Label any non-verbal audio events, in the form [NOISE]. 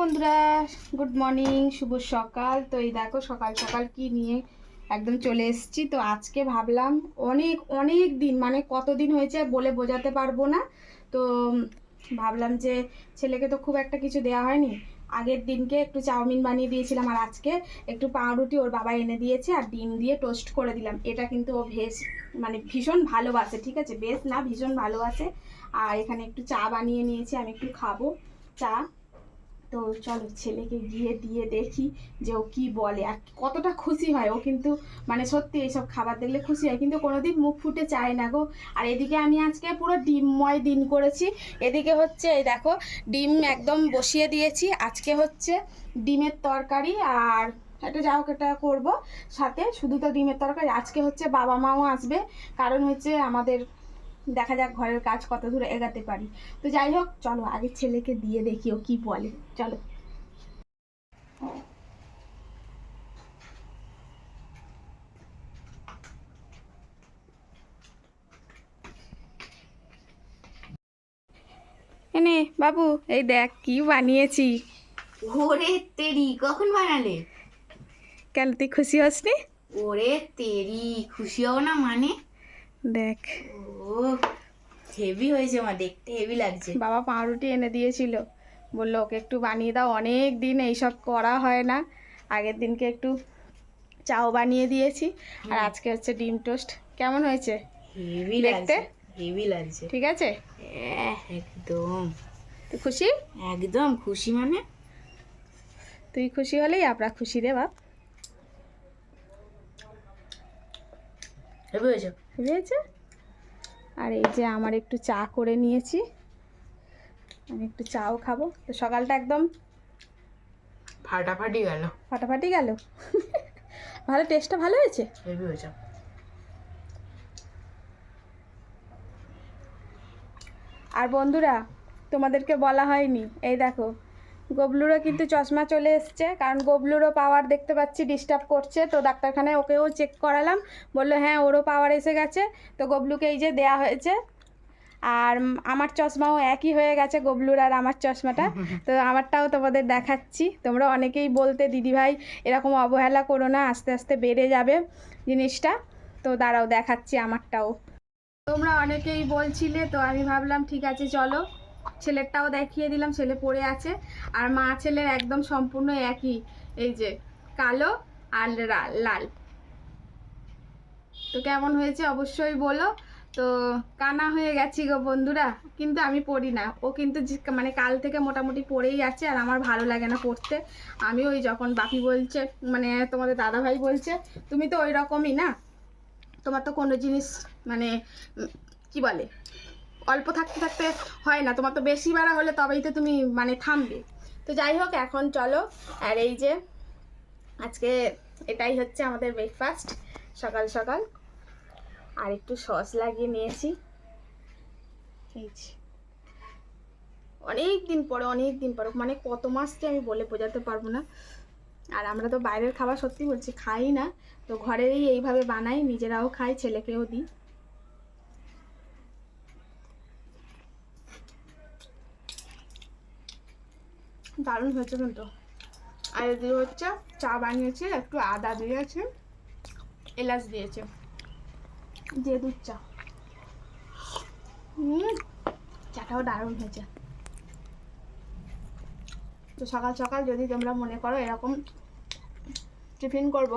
বন্ধুরা good morning শুভ সকাল। তো এই দেখো, সকাল সকাল কি নিয়ে একদম চলে এসেছি। তো আজকে ভাবলাম অনেক অনেক দিন মানে কতদিন হয়েছে বলে বোঝাতে পারব না। তো ভাবলাম যে ছেলেকে তো খুব একটা কিছু দেওয়া হয়নি। আগের দিনকে একটু চাউমিন বানিয়ে দিয়েছিলাম আর আজকে একটু পাউরুটি ওর বাবা এনে দিয়েছে আর ডিম দিয়ে টোস্ট করে দিলাম। এটা কিন্তু ও ভেজ মানে ভীষণ ভালোবাসে, ঠিক আছে? বেশ না, ভীষণ ভালোবাসে। আর এখানে একটু চা বানিয়ে নিয়েছি, আমি একটু খাব চা। তো চলো ছেলেকে গিয়ে দিয়ে দেখি যে ও কি বলে। আর কতটা খুশি হয়, ও কিন্তু মানে সত্যি এইসব খাবার দেখলে খুশি হয়। কিন্তু কোনোদিন মুখ ফুটে চায় না গো। আর এদিকে আমি আজকে পুরো ডিমময় দিন করেছি। এদিকে হচ্ছে, এই দেখো, ডিম একদম বসিয়ে দিয়েছি। আজকে হচ্ছে ডিমের তরকারি আর এটা যা হোক এটা করব। সাথে শুধু তো ডিমের তরকারি, আজকে হচ্ছে বাবা মাও আসবে। কারণ হচ্ছে আমাদের দেখা যাক ঘরের কাজ কত দূর এগাতে পারি। তো যাই হোক চলো আগে ছেলেকে দিয়ে দেখি ও কি বলে। চলো। এনে বাবু এই দেখ কি বানিয়েছি। ওরে তেরি কখন বানালে? কেন তুই খুশি হসনি? ওরে তেরি খুশি হও না মানে? দেখ। ও হেভি হয়েছে মা দেখতে হেভি লাগছে। বাবা পাউরুটি এনে দিয়েছিল। বলল ওকে একটু বানিয়ে দাও অনেক দিন এইসব করা হয় না। আগের দিনকে একটু চাও বানিয়ে দিয়েছি। আর আজকে হচ্ছে ডিম টোস্ট। কেমন হয়েছে? হেভি দেখতে? লাগছে হেভি লাগছে। ঠিক আছে? এহ, একদম। তুই খুশি? একদম খুশি মানে? তুই খুশি হলেই আমরা খুশি রে বাপ। হেভি হয়েছে আছে আর এই যে আমার একটু চা করে নিয়েছি। আমি একটু চাও খাব। তো সকালটা একদম ফাটাফাটি গেল। ফাটাফাটি গেল? [LAUGHS] ভালো টেস্টটা ভালো হয়েছে? হেভি হয়েছে। আর বন্ধুরা তোমাদেরকে বলা হয়নি। এই দেখো গবলুরও কিন্তু চশমা চলে এসছে। কারণ গবলুরও পাওয়ার দেখতে পাচ্ছি ডিস্টার্ব করছে। তো ডাক্তারখানায় ওকেও চেক করালাম। বলল হ্যাঁ ওরও পাওয়ার এসে গেছে। তো গবলুকে এই যে দেয়া হয়েছে। আর আমার চশমাও একই হয়ে গেছে গবলুর আর আমার চশমাটা। [LAUGHS] তো আমারটাও তোমাদের দেখাচ্ছি। তোমরা অনেকেই বলতে দিদিভাই এরকম অবহেলা করো না আস্তে আস্তে বেড়ে যাবে জিনিসটা। তো দাঁড়াও দেখাচ্ছি আমারটাও। তোমরা অনেকেই বলছিলে তো আমি ভাবলাম ঠিক আছে চলো। ছেলেরটাও দেখিয়ে দিলাম, ছেলে পড়ে আছে। আর মা ছেলের একদম সম্পূর্ণ একই, এই যে কালো আর লাল। তো কেমন হয়েছে অবশ্যই বলো। তো কানা হয়ে গেছি গো বন্ধুরা, কিন্তু আমি পড়ি না। ও কিন্তু মানে কাল থেকে মোটামুটি পড়েই আছে আর আমার ভালো লাগে না পড়তে। আমি ওই যখন বাপি বলছে মানে তোমাদের দাদা ভাই বলছে, তুমি তো ওই রকমই না? তোমার তো কোনো জিনিস মানে কি বলে? অল্প থাকতে থাকতে হয় না। তোমার তো বেশি বেড়া হলে তবেই তো তুমি মানে থামবে। তো যাই হোক, এখন চলো। আর এই যে আজকে এটাই হচ্ছে আমাদের ব্রেকফাস্ট সকাল সকাল। আর একটু সস লাগিয়ে নিয়েছি। অনেক দিন পরে অনেক দিন পরে মানে কত মাস যে আমি বলে বোঝাতে পারব না। আর আমরা তো বাইরের খাবার সত্যি বলছি, খাই না। তো ঘরেই এইভাবে বানাই, নিজেরাও খাই, ছেলেকেও দিই। দারুণ হয়েছে কিন্তু। আর এদিকে হচ্ছে চা বানিয়েছে, একটু আদা দিয়েছে, এলাচ দিয়েছে, দিয়ে দুধ চা। হুম চাটাও দারুণ হয়েছে। তো সকাল সকাল যদি তোমরা মনে করো এরকম টিফিন করব